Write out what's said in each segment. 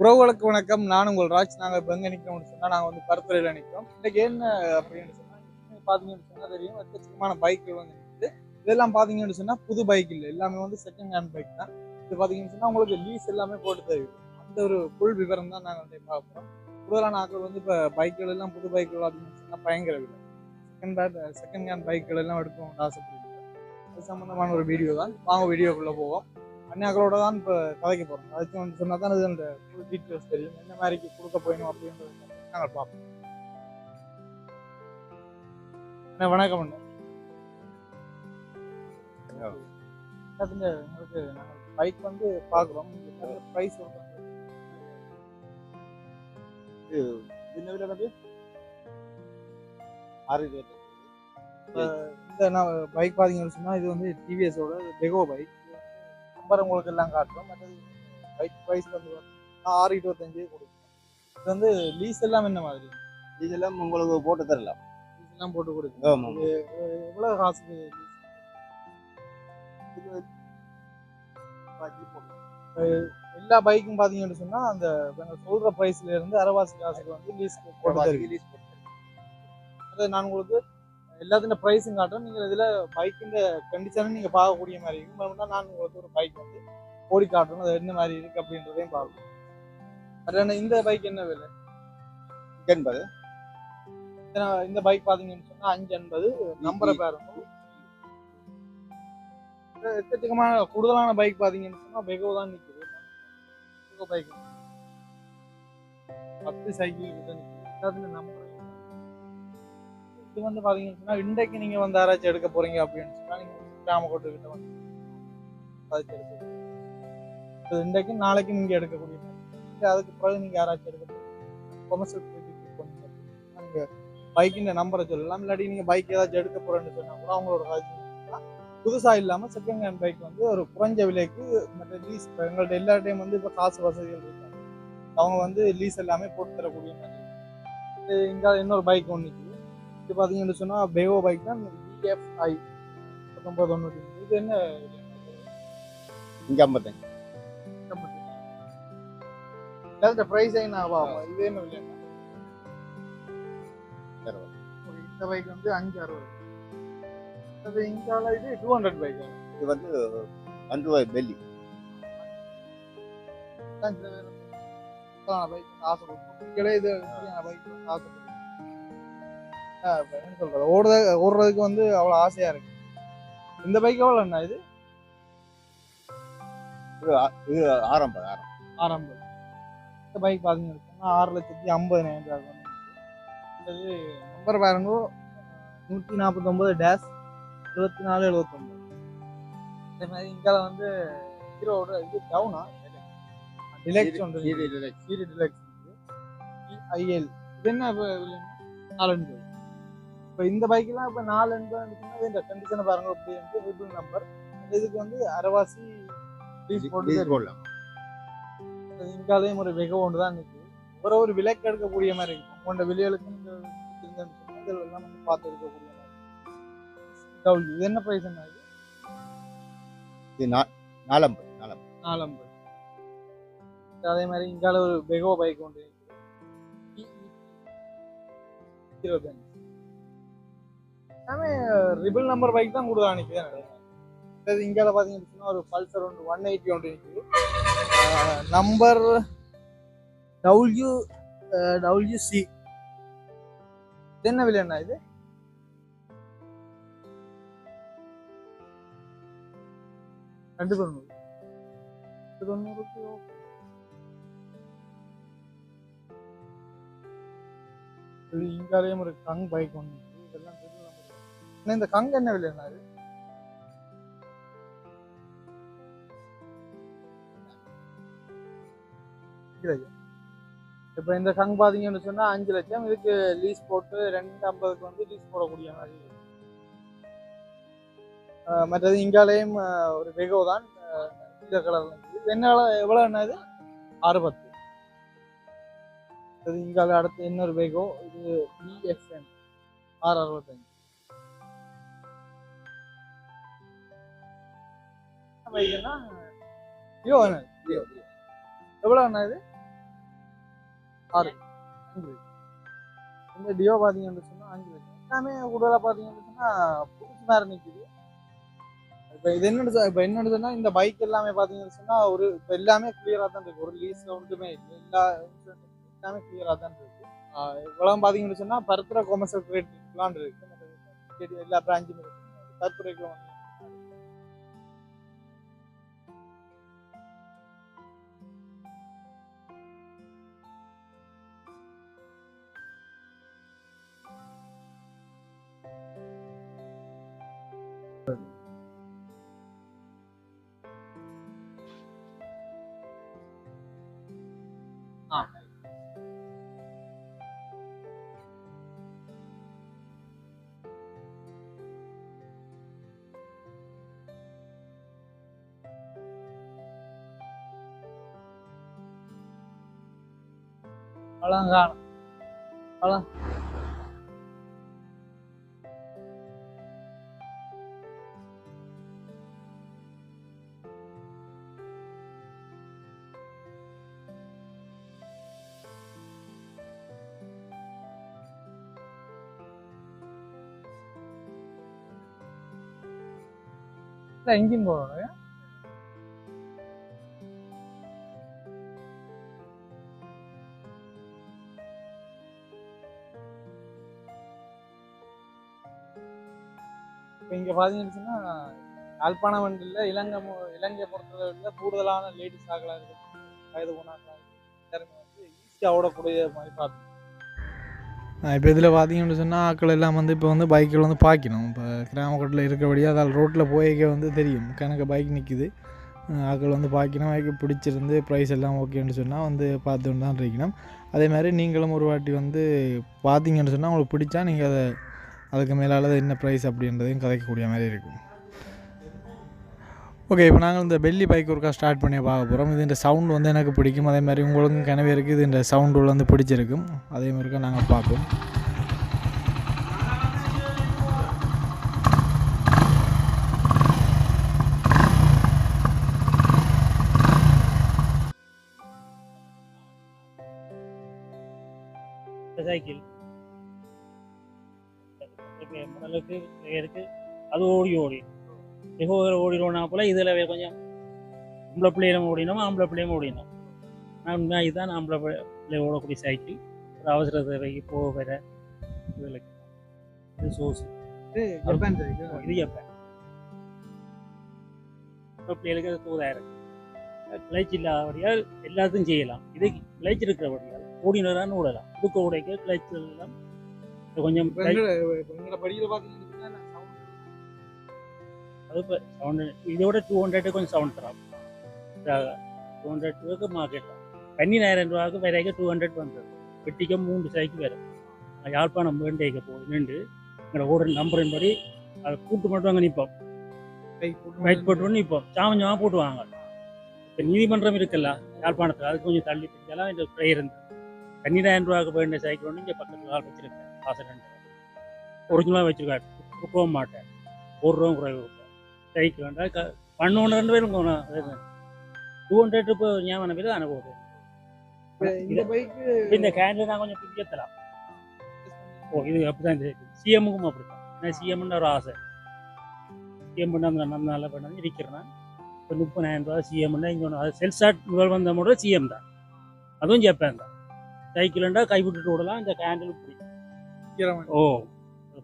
உறவுகளுக்கு வணக்கம். நான் உங்கள் ராஜ். நாங்கள் இப்போ எங்கே நிற்கிறோம்னு சொன்னால் நாங்கள் வந்து பருத்துறையில் நிற்கிறோம் இன்றைக்கு என்ன அப்படின்னு சொன்னால் பார்த்தீங்கன்னு சொன்னால் தெரியும் எக்கச்சக்கமான பைக்குகள் வந்து நிற்குது இதெல்லாம் பார்த்தீங்கன்னு சொன்னால் புது பைக் இல்லை. எல்லாமே வந்து செகண்ட் ஹேண்ட் பைக் தான். இது பார்த்தீங்கன்னு சொன்னால் உங்களுக்கு லீஸ் எல்லாமே போட்டு தருவோம் அந்த ஒரு புல் விவரம் தான் நாங்கள் வந்து பார்க்குறோம் கூடுதலான ஆக்கள் வந்து இப்போ பைக்குகள் எல்லாம் புது பைக்குகள் அப்படின்னு சொன்னால் பயங்கர விலை. செகண்ட் ஹேண்ட் செகண்ட் ஹேண்ட் பைக்குகள் எல்லாம் எடுக்கணும்னு ஆசைப்படுறீங்க அது சம்மந்தமான ஒரு வீடியோ தான். வாங்க வீடியோக்குள்ளே போவோம். அண்ணாக்களோட தான் இப்போ கதைக்க போகிறோம் அதுக்கு வந்து சொன்னால் தான் இது அந்த டீட்டெயில்ஸ் தெரியும். என்ன மாதிரி கொடுக்க போயணும் அப்படின்றது நாங்கள் பார்ப்போம். அண்ணா வணக்கம் அண்ணா. நாங்கள் பைக் வந்து பார்க்குறோம் ப்ரைஸ் என்ன விலை ஆறு இருபது இந்த நான் பைக் பார்த்தீங்கன்னு சொன்னால் இது வந்து டிவிஎஸோட பெகோ பைக் நம்பர் உங்களுக்கு எல்லாம் காட்டுறோம். மற்றது பைக் ப்ரைஸ் வந்து ஆறு இருபத்தஞ்சு கொடுக்கும் இது வந்து லீஸ் எல்லாம் என்ன மாதிரி? இதெல்லாம் உங்களுக்கு போட்டு தரலாம். லீஸ் எல்லாம் போட்டு கொடுக்கும் எவ்வளோ காசுக்கு எல்லா பைக்கும் பார்த்தீங்கன்னு சொன்னால் அந்த சொல்ற ப்ரைஸ்ல இருந்து அரைவாசி காசுக்கு வந்து லீஸ் போட்டு தருவீங்க. அது நான் உங்களுக்கு எல்லாத்தின ப்ரைஸும் காட்டுறேன் நீங்கள் இதில் பைக்கின் கண்டிஷனும் நீங்கள் பார்க்கக்கூடிய மாதிரி இருக்கும். மறுபடியும் நான் உங்களுக்கு ஒரு பைக் வந்து ஓடி காட்டுறேன் அது என்ன மாதிரி இருக்கு அப்படின்றதையும் பார்க்கணும் அது இந்த பைக் என்ன விலை? ஏன்னா இந்த பைக் பார்த்தீங்கன்னு சொன்னால் அஞ்சு எண்பது. நம்பரை இது எக்கச்சக்கமான கூடுதலான பைக் பார்த்தீங்கன்னு சொன்னால் பெகோ தான் நிற்குது பெகோ பைக் பத்து சைக்கிள் கிட்ட நிற்குது நம்பர் இது வந்து பார்த்தீங்கன்னா இன்றைக்கு நீங்கள் வந்து யாராச்சும் எடுக்க போறீங்க அப்படின்னு சொன்னால் நீங்கள் கிராமக்கோட்டை கிட்ட வந்து ஆராய்ச்சி எடுக்க இன்றைக்கு நாளைக்கு நீங்கள் எடுக்கக்கூடிய இல்லை அதுக்கு பிறகு நீங்கள் யாராச்சும் எடுக்க போறீங்க. கொமர்ஷியல் போனீங்க நீங்கள் பைக்கின் நம்பரை சொல்லலாம். இல்லாட்டி நீங்கள் பைக் ஏதாச்சும் எடுக்க போறேன்னு சொன்னா கூட அவங்களோட புதுசாக இல்லாமல் செகண்ட் ஹேண்ட் பைக் வந்து ஒரு குறைஞ்ச விலைக்கு மற்ற லீஸ் எங்கள்ட்ட எல்லா டைம் வந்து இப்போ காசு வசதிகள் இருக்காங்க. அவங்க வந்து லீஸ் எல்லாமே போட்டு தரக்கூடிய மாதிரி. இங்கே இன்னொரு பைக் ஒன்று இது பார்த்தீங்கன்னு சொன்னால் பெவோ பைக் தான் பிஎஃப்ஐ பத்தொம்பது தொண்ணூற்றி. இது என்ன இங்க ஐம்பத்தஞ்சு. எல்லாத்த ப்ரைஸ் என்ன ஆகும் இது என்ன விலை இந்த பைக் வந்து அஞ்சு அறுபது. அது இங்கால இது டூ ஹண்ட்ரட் பைக் இது வந்து ஒன் ரூபாய் பெல்லி பைக் இது பைக் ஆசைப்படுறோம் என்ன சொல்றது? ஓடுறது ஓடுறதுக்கு வந்து அவ்வளோ ஆசையா இருக்கு. இந்த பைக் எவ்வளோ என்ன இது? இது ஆ- இது ஆரம்பம் ஆரம்பம். ஆரம்பம். இந்த பைக் பார்த்தீங்கன்னு ஆறு லட்சத்தி ஐம்பதினாயிரம் ரூபாய் இது நம்பர் பாருங்க நூற்றி நாற்பத்தொம்பது டேஷ் இருபத்தி நாலு எழுபத்தொம்பது அதே மாதிரி இங்கால வந்து ஹீரோட இது டவுனா டிலெக்ஸ் ஒன்று சீரி டிலக்ஸ். சீரி டிலெக்ஸ் ஐஎல் இது என்ன இப்போ நாலு எண்பது இப்போ இந்த பைக்கெல்லாம் இப்போ நாலு எண்பது இந்த கண்டிஷனை பாருங்க வந்து ரிபிள் நம்பர் இதுக்கு வந்து அரைவாசி லீஸ் போட்டு. போடலாம். இங்காலையும் ஒரு வெக ஒன்று தான் நிற்குது ஒரு ஒரு விலைக்கு எடுக்கக்கூடிய மாதிரி இருக்கும். உங்களோட விலைகளுக்கு நீங்க இருந்ததுன்னு சொன்னா இதுல எல்லாம் நம்ம பார்த்து எடுக்கக்கூடிய மாதிரி. இது என்ன ப்ரைஸ் என்ன இது? நாலம்பது நாலம்பது. நாலம்பது. அதே மாதிரி இங்கால ஒரு பெகோ பைக் ஒன்று இருபத்தஞ்சு. எல்லாமே ரிபிள் நம்பர் பைக் தான் கொடுத்தா அன்னைக்கு அதாவது இங்கால பார்த்தீங்கன்னு ஒரு பல்சர் ஒன்று ஒன் எயிட்டி ஒன்று நிற்குது நம்பர் டபுள்யூ டபுள்யூ சி என்ன விலை என்ன இது? ரெண்டு தொண்ணூறு ரெண்டு தொண்ணூறுக்கு okay. ஒரு கங் பைக் ஒன்று இந்த கங்கு என்ன விலை என்ன இப்போ இந்த கங் பார்த்தீங்கன்னு சொன்னால் அஞ்சு லட்சம் இதுக்கு லீஸ் போட்டு ரெண்டு ஐம்பதுக்கு வந்து லீஸ் போடக்கூடிய மாதிரி. மற்றது இங்காலேயும் ஒரு வெகோ தான் இந்த கலர்ல என்ன எவ்வளோ என்ன இங்கால அடுத்து இன்னொரு வெகோ இது பிஎஸ்என் ஆறு அறுபத்தஞ்சு. பைக்குன்னா டியோ என்ன? டியோ எவ்வளோ அண்ணா இது? ஆறு. அஞ்சு இந்த டியோ பார்த்தீங்கன்னு சொன்னால் அஞ்சு லட்சம் எல்லாமே கூடுதலாக பார்த்தீங்கன்னு சொன்னால் புதுசு மாதிரி நிற்கிது இப்போ இது என்னன்னு இப்போ என்னன்னு சொன்னா இந்த பைக் எல்லாமே பார்த்தீங்கன்னு சொன்னால் ஒரு இப்போ எல்லாமே கிளியராக தான் இருக்குது ஒரு லீஸ்ல ஒன்றுமே இல்லை. எல்லா எல்லாமே கிளியராக தான் இருக்குது ஆஹ் இவ்வளவு பார்த்தீங்கன்னு சொன்னால் பருத்துற கொமர்ஷியல் கிரேட் பிளான் இருக்கு. எல்லா பிரான்ச்சும் இருக்குது பருத்துறைக்கு வந்து Nah, kalian? பழம் இன்ஜின் போடணும் இப்போ இங்கே பார்த்தீங்கன்னு சொன்னா யாழ்ப்பாணம் வண்டியில் இலங்கை மு- இலங்கையை பொறுத்தளவில் கூடுதலான லேடிஸ் ஆகலாம் இருக்குது வயது போனாக்கலாம் எல்லாருமே வந்து ஈஸியாக ஓடக்கூடிய மாதிரி பார்த்து இப்போ இதில் பார்த்தீங்கன்னு சொன்னால் ஆட்கள் எல்லாம் வந்து இப்போ வந்து பைக்கில் வந்து பார்க்கணும் இப்போ கிராமக்கட்டில் இருக்கபடியாக அதால் ரோட்டில் போய்க்க வந்து தெரியும். கணக்கு பைக் நிற்குது ஆட்கள் வந்து பார்க்கணும் பைக்கு பிடிச்சிருந்து ப்ரைஸ் எல்லாம் ஓகேன்னு சொன்னால் வந்து பார்த்துட்டு தான் இருக்கணும். அதே மாதிரி நீங்களும் ஒரு வாட்டி வந்து பார்த்தீங்கன்னு சொன்னால் உங்களுக்கு பிடிச்சா நீங்கள் அதை அதுக்கு மேலால் என்ன ப்ரைஸ் அப்படின்றதையும் கதைக்கக்கூடிய மாதிரி இருக்கும். ஓகே இப்போ நாங்கள் இந்த பெல்லி பைக் ஒருக்கா ஸ்டார்ட் பண்ணி பார்க்க போகிறோம் இது இந்த சவுண்ட் வந்து எனக்கு பிடிக்கும். அதே மாதிரி உங்களுக்கும் கிணவே இருக்குது இந்த சவுண்டு வந்து பிடிச்சிருக்கும். அதே மாதிரிக்கா நாங்கள் பார்ப்போம். சைக்கிள் இருக்கு. அது ஓடி ஓடி. மிக ஓடிடுவோம்னா போல இதில் கொஞ்சம் ஆம்பளை பிள்ளையிலும் ஓடினோம் ஆம்பளை பிள்ளையும் ஓடினோம் நான் இதுதான் ஆம்பளை பிள்ளை ஓடக்கூடிய சைக்கிள் ஒரு அவசர தேவைக்கு போக வர இதில். இது ஜப்பான் இது எப்போ பிள்ளைகளுக்கு அது தூதாயிரம் கிளைச் இல்லாதபடியால் எல்லாத்தையும் செய்யலாம். இது கிளைச் இருக்கிறபடியால் ஓடினதான் ஓடலாம். இதுக்கு உடைக்க கிளைச் எல்லாம் கொஞ்சம் படியில் பார்த்தீங்கன்னா அது சவுண்டு இதோட டூ ஹண்ட்ரட் கொஞ்சம் சவுண்ட் தரும் டூ ஹண்ட்ரட் ரூபாய்க்கு மார்க்கெட் பன்னிராயிரம் ரூபாய்க்கு வரைக்கும் டூ ஹண்ட்ரட் வந்தது. வெட்டிக்க மூன்று சைக்கு வரும். யாழ்ப்பாணம் வேண்டைக்க போய் நின்று எங்களோட ஓடுற நம்பரின் படி அதை கூட்டு மட்டும் அங்கே நிற்போம் வெயிட் போட்டு நிற்போம் சாமஞ்சமாக போட்டுவாங்க. இப்போ நீதிமன்றம் இருக்குல்ல யாழ்ப்பாணத்தில் அது கொஞ்சம் தள்ளி பிடிச்சாலும் இந்த ப்ரேயர் இருந்து. பன்னிராயிரம் ரூபாய்க்கு வேண்டிய சைக்கிள் ஒன்று இங்கே பக்கத்தில் ஆள் வச்சிருக்கேன் காசு ஒரிஜினலாக வச்சிருக்காரு. கொடுக்கவும் மாட்டேன் ஒரு ரூபா குறைவு பண்ண ரெண்டு பேரும் டூ ஹண்ட்ரட் இப்போ ஞாபகம் பேர் தானே போகுது. இந்த பைக்கு இந்த கேண்டில் நான் கொஞ்சம் பிடிக்கத்தலாம் ஓ இது அப்படிதான் இந்த சிஎம்முக்கும் அப்படித்தான். ஏன்னா சிஎம்னு ஒரு ஆசை. சிஎம் பண்ண அந்த நம்ம நல்லா பண்ணது இருக்கிறேன். இப்போ முப்பதாயிரம் ரூபா சிஎம்னா இங்கே ஒன்று செல் ஸ்டார்ட் முதல் வந்த மட்டும் சிஎம் தான். அதுவும் ஜப்பான் தான். சைக்கிள்ண்டா கை விட்டுட்டு விடலாம் இந்த கேண்டில் பிடிக்கும். ஓ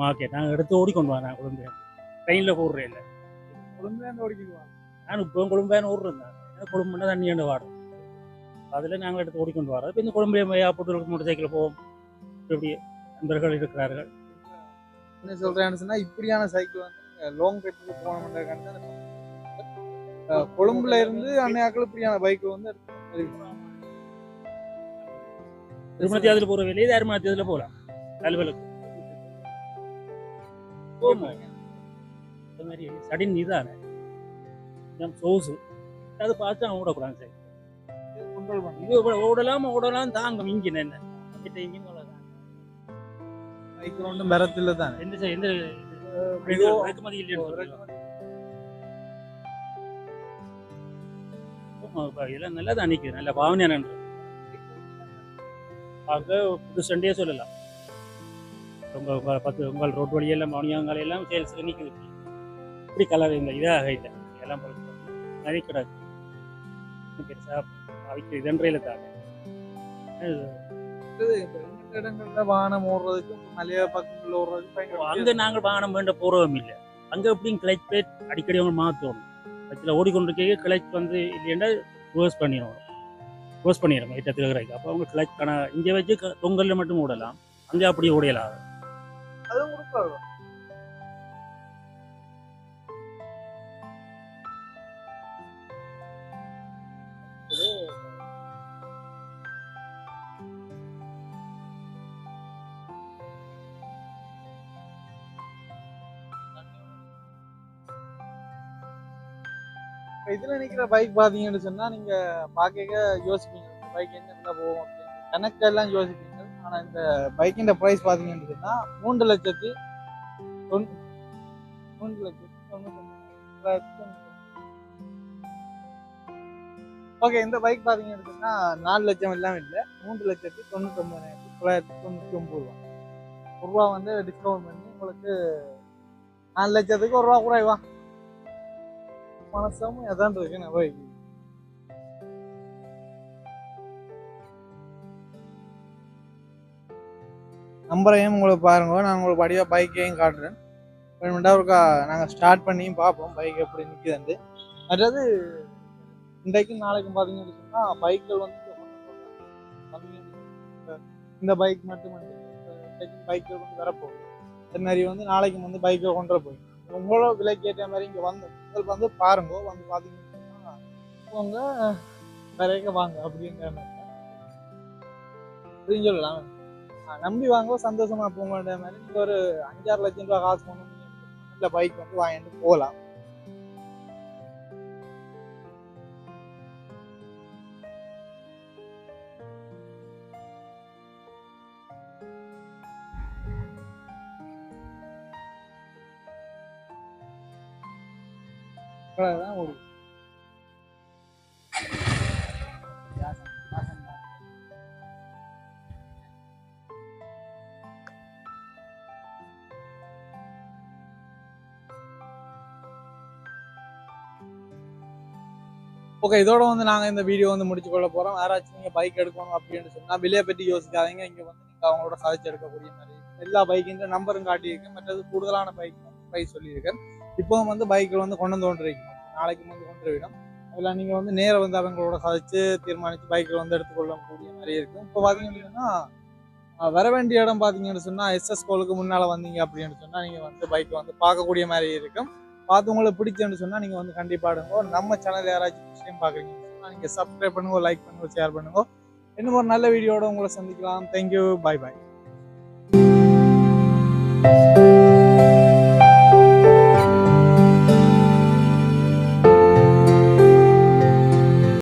மார்க்கெட் நாங்கள் எடுத்து ஓடிக்கொண்டு வரேன் குழந்தை ட்ரெயினில் போடுறேன் இல்லை. நான் இப்போ கொழும்பேன்னு ஓடுறேன் தான். கொழும்புன்னா தண்ணி ஆண்டு வாடும் அதில் நாங்கள் எடுத்து ஓடிக்கொண்டு வரோம் இப்போ இந்த கொழும்பு ஏர்போர்ட்டுக்கு மோட்டர் சைக்கிள் போவோம். இப்படி நண்பர்கள் இருக்கிறார்கள். என்ன சொல்றேன்னு சொன்னா இப்படியான சைக்கிள் வந்து லாங் ட்ரிப்புக்கு போனோம்ன்றதுக்கான கொழும்புல இருந்து அன்னையாக்கள் இப்படியான பைக் வந்து எடுத்து திருமணத்தி அதில் போகிற வெளியே தருமணத்தி அதில் போகலாம். அலுவலுக்கு போமோ இந்த மாதிரி சடின் இதானே. நம்ம சோசு அது பார்த்து அவன் ஓடக்கூடாது சரி. இது ஓட- ஓடலாம் ஓடலாம் தாங்கும். இன்ஜின் என்ன? கிட்ட இன்ஜின் அவ்வளோதான் பைக் ஒன்றும் பெறத்தில்ல தானே. எந்த சை- எந்த இதோ இறக்குமதி இல்லைன்னு சொல்றீங்களா? பார்க்க இதெல்லாம் நல்லா தான் நிற்குது நல்ல பாவனையாக நன்று பார்க்க புது சண்டையே சொல்லலாம். உங்கள் பத்து உங்கள் ரோட் வழியெல்லாம் மணியாங்கால எல்லாம் சேல்ஸில் நிற்குது இப்படி கலர் இந்த இதாக இல்லை? எல்லாம் கிடக்கு பெருசாக அவைக்கு இதன்றையில் தாங்க இடங்கள்ல வாகனம் ஓடுறதுக்கு மலைய பக்கங்கள்ல அங்கே நாங்கள் வாகனம் வேண்ட போகிறதும் இல்லை. அங்கே எப்படியும் கிளச் பேட் அடிக்கடி அவங்க மாற்றணும் அதில் ஓடிக்கொண்டிருக்க கிளச் வந்து இல்லைன்னா ரிவர்ஸ் பண்ணிடணும் ரிவர்ஸ் பண்ணிடணும் ஏற்றத்தில் இருக்கிறாங்க அப்போ அவங்க கிளச் கண இங்கே வச்சு தொங்கல்ல மட்டும் ஓடலாம். அங்கே அப்படி ஓடையலாம் அதுவும் இப்போ இதில் நிற்கிற பைக் பார்த்தீங்கன்னு சொன்னால் நீங்கள் பார்க்க யோசிப்பீங்க. இந்த பைக் என்ன போகும் அப்படின்னு. கணக்கெல்லாம் யோசிப்பீங்க. ஆனால் இந்த பைக்கின் ப்ரைஸ் பார்த்தீங்கன்னு சொன்னால் மூன்று லட்சத்தி தொண்ணூ மூன்று லட்சத்தி தொண்ணூத்தி ஓகே இந்த பைக் பார்த்தீங்கன்னு சொன்னா நாலு லட்சம் எல்லாம் இல்லை. மூன்று லட்சத்தி தொண்ணூத்தொம்பதாயிரத்தி தொள்ளாயிரத்தி தொண்ணூற்றி ஒம்பது ரூபா. ஒரு ரூபா வந்து டிஸ்கவுண்ட் பண்ணி உங்களுக்கு நாலு லட்சத்துக்கு ஒரு ரூபா குறைவா மனசாம எதான் இருக்கு நான் நம்பரையும் உங்களுக்கு பாருங்க நான் உங்களுக்கு படியாக பைக்கையும் காட்டுறேன். வேணுமெண்டா ஒருக்கா நாங்கள் ஸ்டார்ட் பண்ணியும் பார்ப்போம் பைக் எப்படி நிற்குதுன்ட்டு அதாவது இன்றைக்கும் நாளைக்கும் பார்த்தீங்கன்னு சொன்னால் வந்து இந்த பைக் மட்டும் இன்றைக்கும் பைக்கில் வந்து வரப்போகுது அது மாதிரி வந்து நாளைக்கு வந்து பைக்கை கொண்டு போய் உங்களோட விலைக்கு ஏற்ற மாதிரி இங்கே வந்து உங்களுக்கு வந்து பாருங்க வந்து பார்த்தீங்கன்னா போங்க நிறைய வாங்க அப்படிங்கிற மாதிரி. அப்படின்னு சொல்லலாம். நம்பி வாங்க சந்தோஷமா போங்கன்ற மாதிரி நீங்கள் ஒரு அஞ்சாறு லட்சம் ரூபாய் காசு போகணும் இல்லை பைக் வந்து வாங்கிட்டு போகலாம். அவ்வளவுதான் ஒரு ஓகே இதோட வந்து நாங்க இந்த வீடியோ வந்து முடிச்சு கொள்ள போறோம். யாராச்சும் நீங்க பைக் எடுக்கணும் அப்படின்னு சொன்னா விலையை பற்றி யோசிக்காதீங்க. இங்க வந்து நீங்க அவங்களோட சதைச்சு எடுக்கக்கூடிய மாதிரி. எல்லா பைக்கின்ற நம்பரும் காட்டியிருக்கேன் மற்றது கூடுதலான பைக் ப்ரைஸ் சொல்லியிருக்கேன் இப்போவும் வந்து பைக்கில் வந்து கொண்டு வந்து கொண்டிருக்கோம் நாளைக்கு வந்து கொண்டு விடும் அதில் நீங்கள் வந்து நேராக வந்து அவங்களோட சதைச்சு தீர்மானித்து பைக்கில் வந்து எடுத்துக்கொள்ளக்கூடிய மாதிரி இருக்கும். இப்போ பார்த்தீங்கன்னா அப்படின்னா வர வேண்டிய இடம் பார்த்தீங்கன்னு சொன்னால் எஸ்எஸ் கோலுக்கு முன்னால் வந்தீங்க அப்படின்னு சொன்னால் நீங்கள் வந்து பைக்கை வந்து பார்க்கக்கூடிய மாதிரி இருக்கும். பார்த்து உங்களை பிடிச்சேன்னு சொன்னால் நீங்கள் வந்து கண்டிப்பாக எடுங்க. நம்ம சேனல் யாராச்சும் விஷயம் பார்க்குறீங்கன்னு நீங்கள் சப்ஸ்கிரைப் பண்ணுங்க லைக் பண்ணுங்க ஷேர் பண்ணுங்க. இன்னும் ஒரு நல்ல வீடியோட உங்களை சந்திக்கலாம். தேங்க்யூ பாய் பாய்